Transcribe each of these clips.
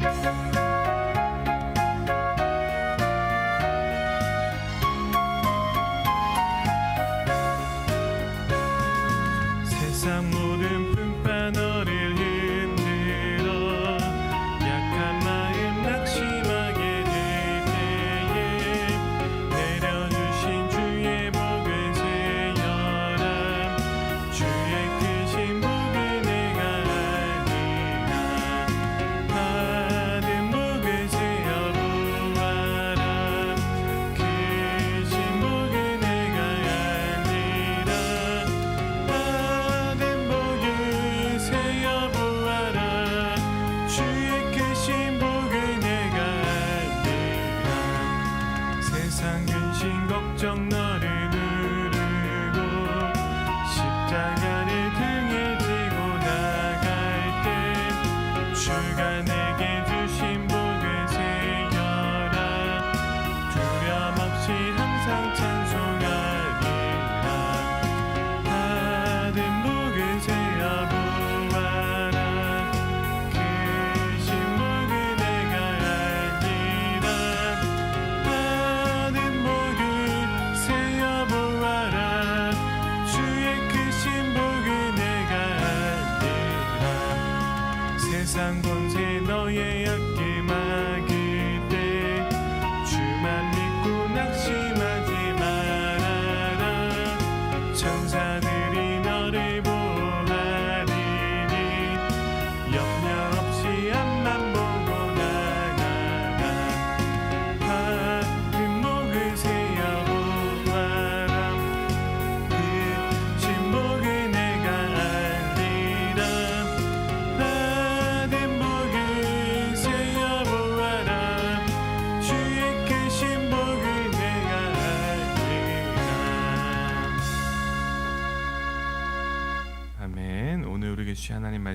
세상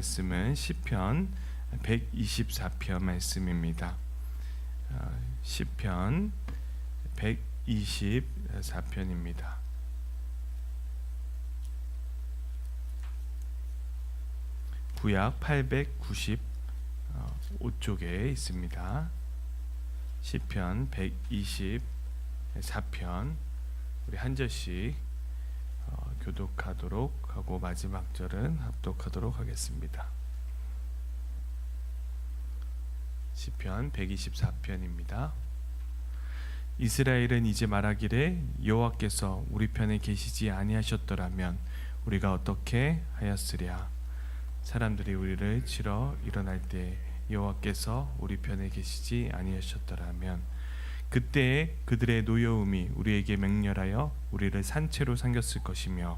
말씀은 시편 124편 말씀입니다. 어, 시편 124편입니다. 구약 895쪽에 있습니다. 시편 124편 우리 한 절씩 어, 교독하도록 하고 마지막 절은 합독하도록 하겠습니다. 시편 124편입니다. 이스라엘은 이제 말하기를 여호와께서 우리 편에 계시지 아니하셨더라면 우리가 어떻게 하였으랴 사람들이 우리를 치러 일어날 때 여호와께서 우리 편에 계시지 아니하셨더라면 그때에 그들의 노여움이 우리에게 맹렬하여 우리를 산채로 삼겼을 것이며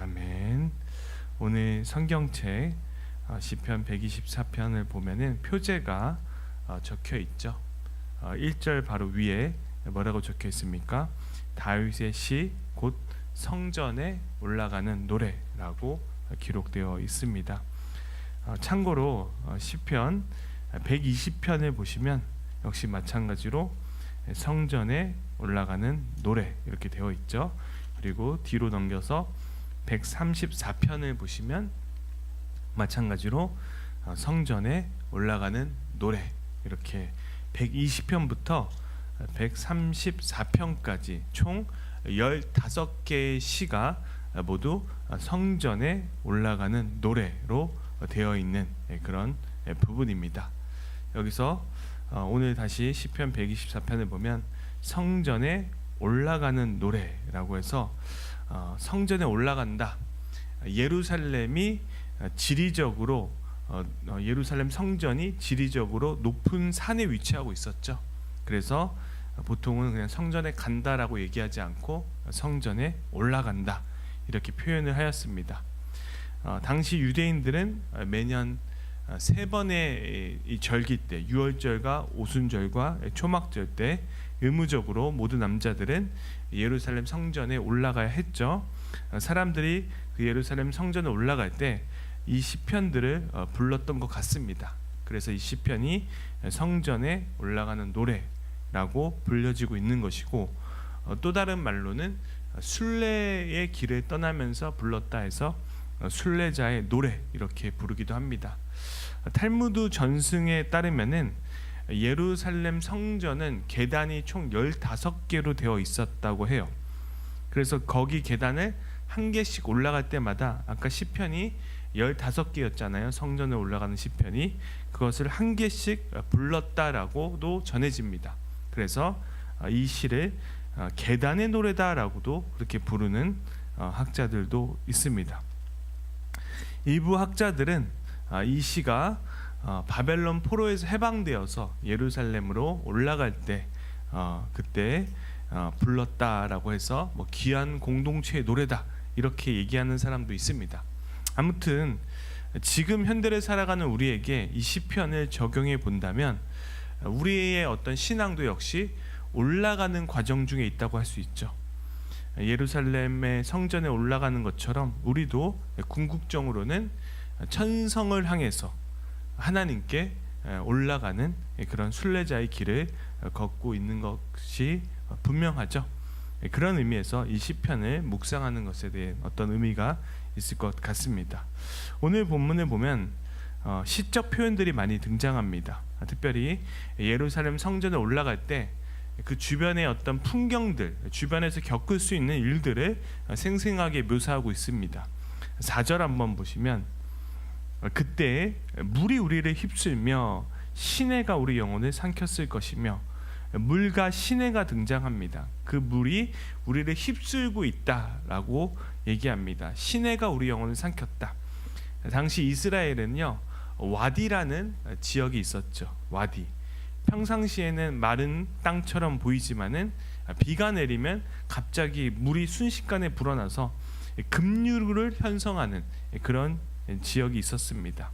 아멘. 오늘 성경책 어, 시편 124편을 보면은 표제가 어, 적혀 있죠. 1절 바로 위에 뭐라고 적혀 있습니까? 다윗의 시 곧 성전에 올라가는 노래라고 기록되어 있습니다. 어, 참고로 어, 시편 120편을 보시면 역시 마찬가지로 성전에 올라가는 노래 이렇게 되어 있죠. 그리고 뒤로 넘겨서 134편을 보시면 마찬가지로 어, 성전에 올라가는 노래 이렇게 120편부터 134편까지 총 15개의 시가 모두 성전에 올라가는 노래로 되어 있는 그런 부분입니다. 여기서 어, 오늘 다시 시편 124편을 보면 성전에 올라가는 노래라고 해서 어, 성전에 올라간다. 예루살렘이 지리적으로 어, 어, 예루살렘 성전이 지리적으로 높은 산에 위치하고 있었죠. 그래서 보통은 그냥 성전에 간다라고 얘기하지 않고 성전에 올라간다 이렇게 표현을 하였습니다. 어, 당시 유대인들은 매년 세 번의 이 절기 때 유월절과 오순절과 초막절 때 의무적으로 모든 남자들은 예루살렘 성전에 올라가야 했죠. 사람들이 그 예루살렘 성전에 올라갈 때 이 시편들을 어, 불렀던 것 같습니다. 그래서 이 시편이 성전에 올라가는 노래라고 불려지고 있는 것이고 어, 또 다른 말로는 순례의 길을 떠나면서 불렀다 해서 어, 순례자의 노래 이렇게 부르기도 합니다. 탈무드 전승에 따르면은 예루살렘 성전은 계단이 총 15개로 되어 있었다고 해요. 그래서 거기 계단을 한 개씩 올라갈 때마다 아까 시편이 15개였잖아요. 성전에 올라가는 시편이 그것을 한 개씩 불렀다라고도 전해집니다. 그래서 이 시를 계단의 노래다라고도 그렇게 부르는 어, 학자들도 있습니다. 일부 학자들은 이 시가 어, 바벨론 포로에서 해방되어서 예루살렘으로 올라갈 때 어, 그때 어, 불렀다라고 해서 뭐 귀한 공동체의 노래다 이렇게 얘기하는 사람도 있습니다. 아무튼 지금 현대를 살아가는 우리에게 이 시편을 적용해 본다면 우리의 어떤 신앙도 역시 올라가는 과정 중에 있다고 할 수 있죠. 예루살렘의 성전에 올라가는 것처럼 우리도 궁극적으로는 천성을 향해서 하나님께 올라가는 그런 순례자의 길을 걷고 있는 것이 분명하죠. 그런 의미에서 이 시편을 묵상하는 것에 대해 어떤 의미가 있을 것 같습니다. 오늘 본문을 보면 어, 시적 표현들이 많이 등장합니다. 특별히 예루살렘 성전에 올라갈 때 그 주변의 어떤 풍경들, 주변에서 겪을 수 있는 일들을 생생하게 묘사하고 있습니다. 4절 한번 보시면 그때 물이 우리를 휩쓸며 시내가 우리 영혼을 삼켰을 것이며 물과 시내가 등장합니다. 그 물이 우리를 휩쓸고 있다라고 얘기합니다. 시내가 우리 영혼을 삼켰다. 당시 이스라엘은요 와디라는 지역이 있었죠. 와디. 평상시에는 마른 땅처럼 보이지만은 비가 내리면 갑자기 물이 순식간에 불어나서 급류를 형성하는 그런 지역이 있었습니다.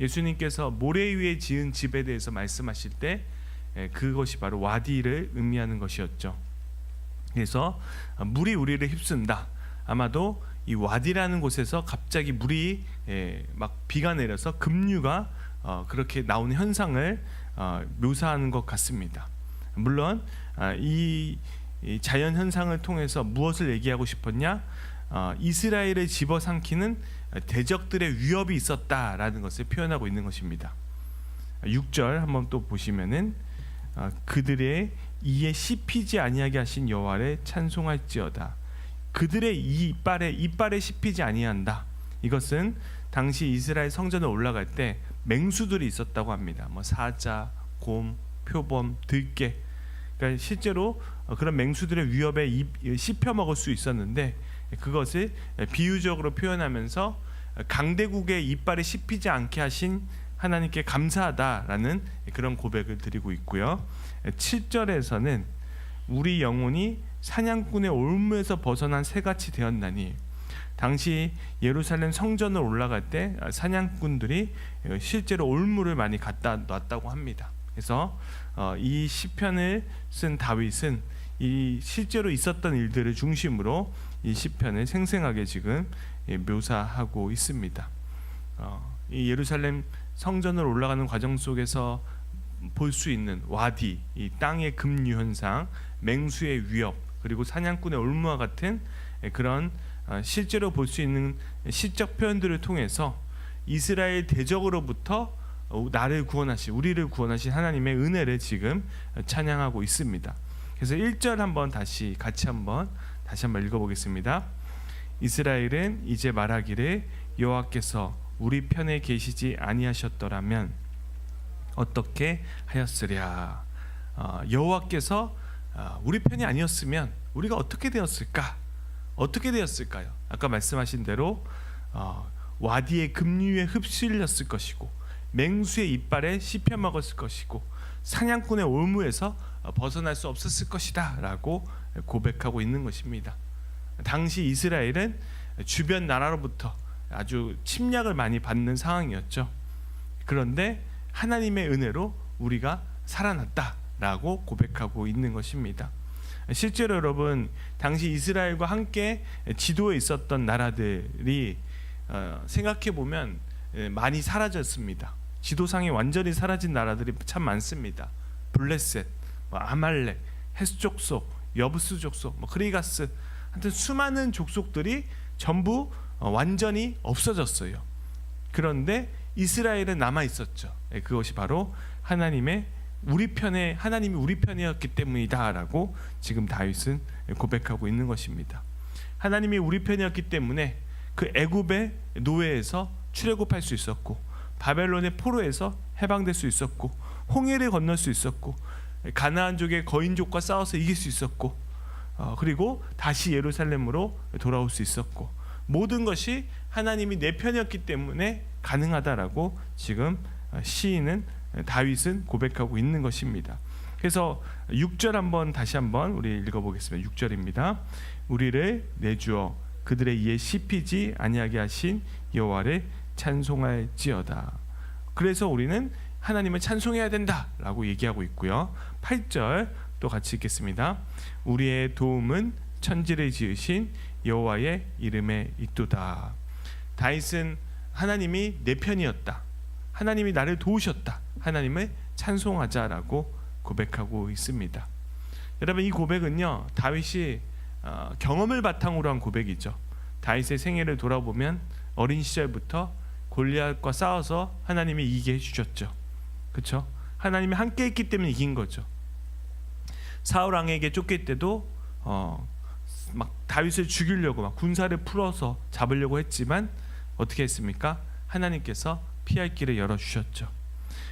예수님께서 모래 위에 지은 집에 대해서 말씀하실 때 그것이 바로 와디를 의미하는 것이었죠. 그래서 물이 우리를 휩쓴다. 아마도 이 와디라는 곳에서 갑자기 물이 막 비가 내려서 급류가 어, 그렇게 나오는 현상을 어, 묘사하는 것 같습니다. 물론 아, 이 자연 현상을 통해서 무엇을 얘기하고 싶었냐? 어, 이스라엘을 집어삼키는 대적들의 위협이 있었다라는 것을 표현하고 있는 것입니다. 6절 한번 또 보시면은 어, 그들의 이에 씹히지 아니하게 하신 여호와를 찬송할지어다. 그들의 이빨에 이빨에 씹히지 아니한다. 이것은 당시 이스라엘 성전에 올라갈 때 맹수들이 있었다고 합니다. 뭐 사자, 곰, 표범, 들깨. 그러니까 실제로 그런 맹수들의 위협에 씹혀 먹을 수 있었는데 그것을 비유적으로 표현하면서 강대국의 이빨에 씹히지 않게 하신 하나님께 감사하다라는 그런 고백을 드리고 있고요. 7절에서는 우리 영혼이 사냥꾼의 올무에서 벗어난 새같이 되었나니 당시 예루살렘 성전을 올라갈 때 사냥꾼들이 실제로 올무를 많이 갖다 놨다고 합니다. 그래서 어, 이 시편을 쓴 다윗은 이 실제로 있었던 일들을 중심으로 이 시편을 생생하게 지금 묘사하고 있습니다. 어, 이 예루살렘 성전을 올라가는 과정 속에서 볼 수 있는 와디, 이 땅의 급류 현상, 맹수의 위협, 그리고 사냥꾼의 올무와 같은 그런 어, 실제로 볼 수 있는 시적 표현들을 통해서 이스라엘 대적으로부터 어, 나를 구원하신 우리를 구원하신 하나님의 은혜를 지금 찬양하고 있습니다. 그래서 1절 한번 다시 같이 한번 다시 한번 읽어 보겠습니다. 이스라엘은 이제 말하기를 여호와께서 우리 편에 계시지 아니하셨더라면 어떻게 하였으랴 어, 여호와께서 어, 우리 편이 아니었으면 우리가 어떻게 되었을까 어떻게 되었을까요? 아까 말씀하신 대로 어, 와디의 급류에 흡실렸을 것이고 맹수의 이빨에 씹혀 먹었을 것이고 사냥꾼의 올무에서 어, 벗어날 수 없었을 것이다라고 고백하고 있는 것입니다. 당시 이스라엘은 주변 나라로부터 아주 침략을 많이 받는 상황이었죠. 그런데 하나님의 은혜로 우리가 살아났다라고 고백하고 있는 것입니다. 실제로 여러분 당시 이스라엘과 함께 지도에 있었던 나라들이 어, 생각해 보면 많이 사라졌습니다. 지도상에 완전히 사라진 나라들이 참 많습니다. 블레셋, 뭐 아말렉, 헤스 족속, 여부스 족속, 뭐 크리가스, 하여튼 수많은 족속들이 전부 어, 완전히 없어졌어요. 그런데 이스라엘은 남아 있었죠. 예, 그것이 바로 하나님의 우리 편에 하나님이 우리 편이었기 때문이다라고 지금 다윗은 고백하고 있는 것입니다. 하나님이 우리 편이었기 때문에 그 애굽의 노예에서 출애굽할 수 있었고 바벨론의 포로에서 해방될 수 있었고 홍해를 건널 수 있었고 가나안 족의 거인족과 싸워서 이길 수 있었고 어, 그리고 다시 예루살렘으로 돌아올 수 있었고 모든 것이 하나님이 내 편이었기 때문에 가능하다라고 지금 어, 시인은 다윗은 고백하고 있는 것입니다. 그래서 6절 한번 다시 한번 우리 읽어보겠습니다. 6절입니다. 우리를 내주어 그들의 이에 씹히지 아니하게 하신 여호와를 찬송할지어다. 그래서 우리는 하나님을 찬송해야 된다라고 얘기하고 있고요. 8절 또 같이 읽겠습니다. 우리의 도움은 천지를 지으신 여호와의 이름에 있도다. 다윗은 하나님이 내 편이었다. 하나님이 나를 도우셨다. 하나님을 찬송하자라고 고백하고 있습니다. 여러분 이 고백은요 다윗이 어, 경험을 바탕으로 한 고백이죠. 다윗의 생애를 돌아보면 어린 시절부터 골리앗과 싸워서 하나님이 이기게 해주셨죠. 그렇죠? 하나님이 함께 했기 때문에 이긴 거죠. 사울 왕에게 쫓길 때도 어, 막 다윗을 죽이려고 막 군사를 풀어서 잡으려고 했지만 어떻게 했습니까? 하나님께서 피할 길을 열어 주셨죠.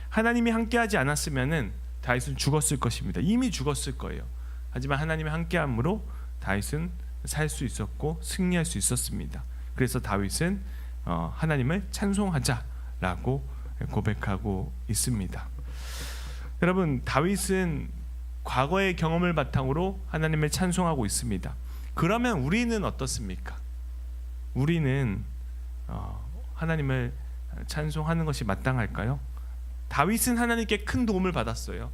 하나님이 함께하지 않았으면은 다윗은 죽었을 것입니다. 이미 죽었을 거예요. 하지만 하나님이 함께함으로 다윗은 살 수 있었고 승리할 수 있었습니다. 그래서 다윗은 어, 하나님을 찬송하자라고 고백하고 있습니다. 여러분 다윗은 과거의 경험을 바탕으로 하나님을 찬송하고 있습니다. 그러면 우리는 어떻습니까? 우리는 어, 하나님을 찬송하는 것이 마땅할까요? 다윗은 하나님께 큰 도움을 받았어요.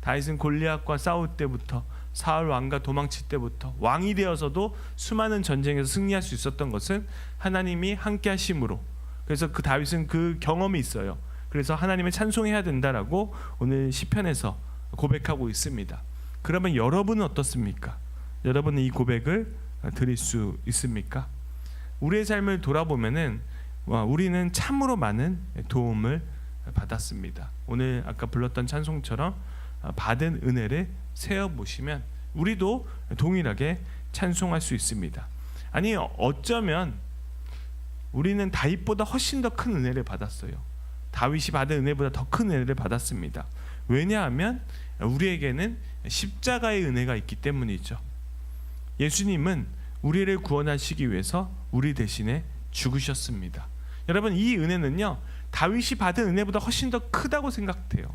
다윗은 골리앗과 싸울 때부터 사울 왕과 도망칠 때부터 왕이 되어서도 수많은 전쟁에서 승리할 수 있었던 것은 하나님이 함께 하심으로 그래서 그 다윗은 그 경험이 있어요. 그래서 하나님을 찬송해야 된다라고 오늘 시편에서 고백하고 있습니다. 그러면 여러분은 어떻습니까? 여러분은 이 고백을 드릴 수 있습니까? 우리의 삶을 돌아보면은 우리는 참으로 많은 도움을 받았습니다. 오늘 아까 불렀던 찬송처럼 받은 은혜를 세어 보시면 우리도 동일하게 찬송할 수 있습니다. 아니 어쩌면 우리는 다윗보다 훨씬 더 큰 은혜를 받았어요. 다윗이 받은 은혜보다 더 큰 은혜를 받았습니다. 왜냐하면 우리에게는 십자가의 은혜가 있기 때문이죠. 예수님은 우리를 구원하시기 위해서 우리 대신에 죽으셨습니다. 여러분 이 은혜는요 다윗이 받은 은혜보다 훨씬 더 크다고 생각돼요.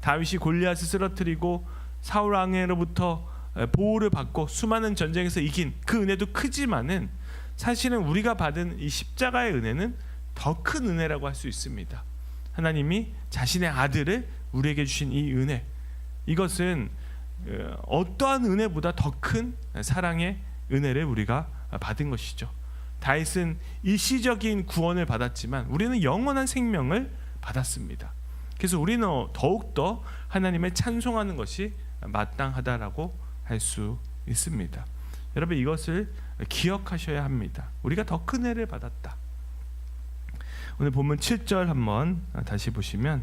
다윗이 골리앗을 쓰러뜨리고 사울 왕으로부터 보호를 받고 수많은 전쟁에서 이긴 그 은혜도 크지만은 사실은 우리가 받은 이 십자가의 은혜는 더 큰 은혜라고 할 수 있습니다. 하나님이 자신의 아들을 우리에게 주신 이 은혜 이것은 어떠한 은혜보다 더 큰 사랑의 은혜를 우리가 받은 것이죠. 다윗은 일시적인 구원을 받았지만 우리는 영원한 생명을 받았습니다. 그래서 우리는 더욱 더 하나님을 찬송하는 것이 마땅하다라고 할 수 있습니다. 여러분 이것을 기억하셔야 합니다. 우리가 더큰 애를 받았다. 오늘 본문 7절 한번 다시 보시면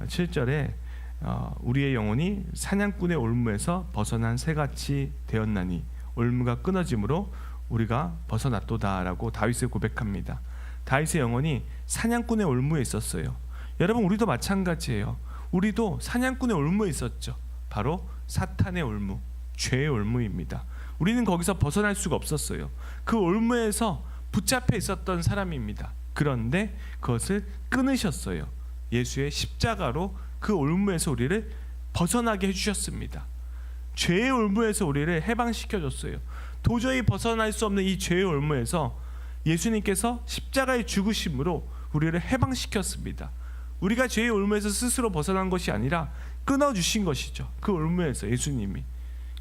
7절에 어, 우리의 영혼이 사냥꾼의 올무에서 벗어난 새같이 되었나니 올무가 끊어짐으로 우리가 벗어났도다라고 다윗을 고백합니다. 다윗의 영혼이 사냥꾼의 올무에 있었어요. 여러분 우리도 마찬가지예요. 우리도 사냥꾼의 올무에 있었죠. 바로 사탄의 올무, 죄의 올무입니다. 우리는 거기서 벗어날 수가 없었어요. 그 올무에서 붙잡혀 있었던 사람입니다. 그런데 그것을 끊으셨어요. 예수의 십자가로 그 올무에서 우리를 벗어나게 해주셨습니다. 죄의 올무에서 우리를 해방시켜 줬어요. 도저히 벗어날 수 없는 이 죄의 올무에서 예수님께서 십자가의 죽으심으로 우리를 해방시켰습니다. 우리가 죄의 올무에서 스스로 벗어난 것이 아니라 끊어 주신 것이죠. 그 올무에서 예수님이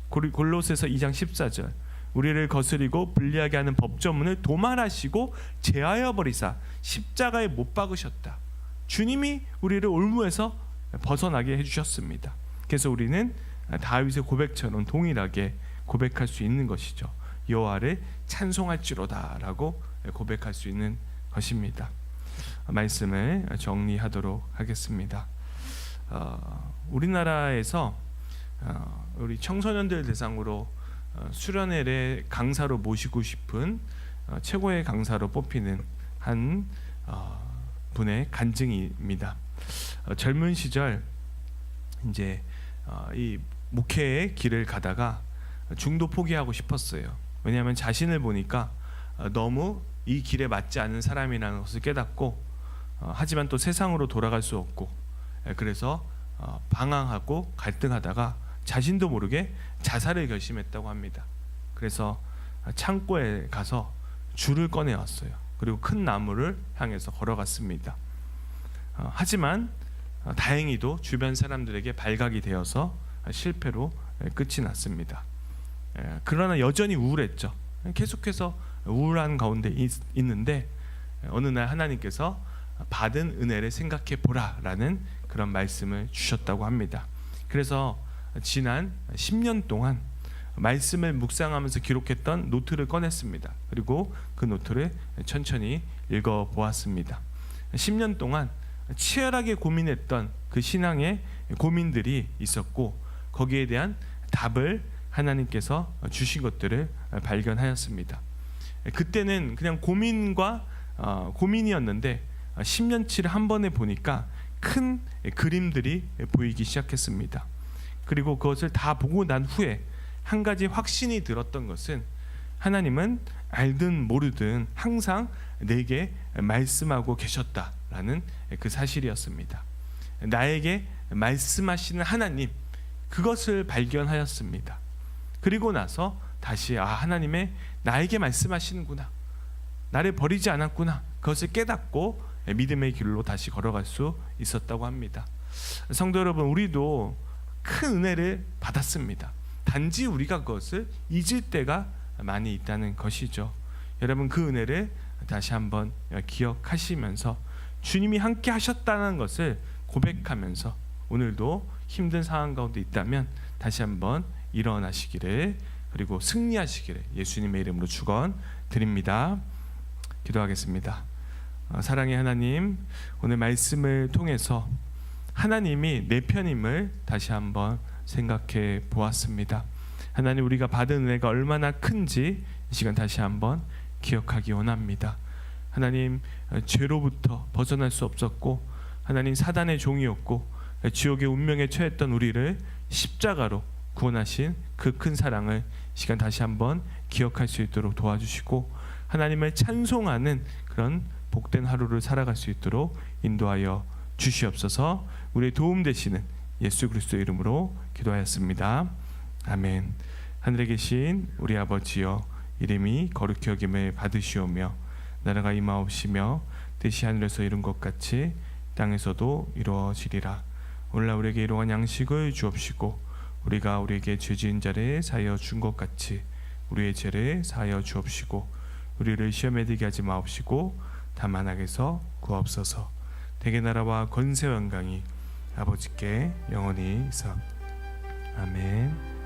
골로새서 2장 14절 우리를 거스리고 불리하게 하는 법조문을 도말하시고 제하여 버리사 십자가에 못 박으셨다. 주님이 우리를 올무에서 벗어나게 해주셨습니다. 그래서 우리는 다윗의 고백처럼 동일하게 고백할 수 있는 것이죠. 여호와를 찬송할지로다라고 고백할 수 있는 것입니다. 말씀을 정리하도록 하겠습니다. 어, 우리나라에서 어, 우리 청소년들 대상으로 어, 수련회를 강사로 모시고 싶은 어, 최고의 강사로 뽑히는 한 어, 분의 간증입니다. 어, 젊은 시절 이제 어, 이 목회의 길을 가다가 중도 포기하고 싶었어요. 왜냐하면 자신을 보니까 어, 너무 이 길에 맞지 않는 사람이라는 것을 깨닫고 어, 하지만 또 세상으로 돌아갈 수 없고 예, 그래서 어, 방황하고 갈등하다가 자신도 모르게 자살을 결심했다고 합니다. 그래서 창고에 가서 줄을 꺼내 왔어요. 그리고 큰 나무를 향해서 걸어갔습니다. 어, 하지만 어, 다행히도 주변 사람들에게 발각이 되어서 실패로 예, 끝이 났습니다. 예, 그러나 여전히 우울했죠. 계속해서 우울한 가운데 있, 있는데 어느 날 하나님께서 받은 은혜를 생각해 보라라는 그런 말씀을 주셨다고 합니다. 그래서 지난 10년 동안 말씀을 묵상하면서 기록했던 노트를 꺼냈습니다. 그리고 그 노트를 천천히 읽어 보았습니다. 10년 동안 치열하게 고민했던 그 신앙의 고민들이 있었고 거기에 대한 답을 하나님께서 주신 것들을 발견하였습니다. 그때는 그냥 고민과 어, 고민이었는데 10년치를 한 번에 보니까 큰 그림들이 보이기 시작했습니다. 그리고 그것을 다 보고 난 후에 한 가지 확신이 들었던 것은 하나님은 알든 모르든 항상 내게 말씀하고 계셨다라는 그 사실이었습니다. 나에게 말씀하시는 하나님 그것을 발견하였습니다. 그리고 나서 다시 아 하나님의 나에게 말씀하시는구나. 나를 버리지 않았구나. 그것을 깨닫고 믿음의 길로 다시 걸어갈 수 있었다고 합니다. 성도 여러분, 우리도 큰 은혜를 받았습니다. 단지 우리가 그것을 잊을 때가 많이 있다는 것이죠. 여러분 그 은혜를 다시 한번 기억하시면서 주님이 함께 하셨다는 것을 고백하면서 오늘도 힘든 상황 가운데 있다면 다시 한번 일어나시기를 그리고 승리하시기를 예수님의 이름으로 축원 드립니다. 기도하겠습니다. 어, 사랑의 하나님, 오늘 말씀을 통해서 하나님이 내 편임을 다시 한번 생각해 보았습니다. 하나님 우리가 받은 은혜가 얼마나 큰지 이 시간 다시 한번 기억하기 원합니다. 하나님 죄로부터 벗어날 수 없었고 하나님 사단의 종이었고 지옥의 운명에 처했던 우리를 십자가로 구원하신 그 큰 사랑을 시간 다시 한번 기억할 수 있도록 도와주시고 하나님을 찬송하는 그런 복된 하루를 살아갈 수 있도록 인도하여 주시옵소서. 우리의 도움 되시는 예수 그리스도 이름으로 기도하였습니다. 아멘. 하늘에 계신 우리 아버지여 이름이 거룩히 여김을 받으시오며 나라가 임하옵시며 뜻이 하늘에서 이룬 것 같이 땅에서도 이루어지리라. 오늘날 우리에게 일용한 양식을 주옵시고 우리가 우리에게 죄지은 자를 사하여 준 것 같이 우리의 죄를 사하여 주옵시고 우리를 시험에 들게 하지 마옵시고 다만 악에서 구하옵소서. 대개 나라와 권세 영광이 아버지께 영원히 있어. 아멘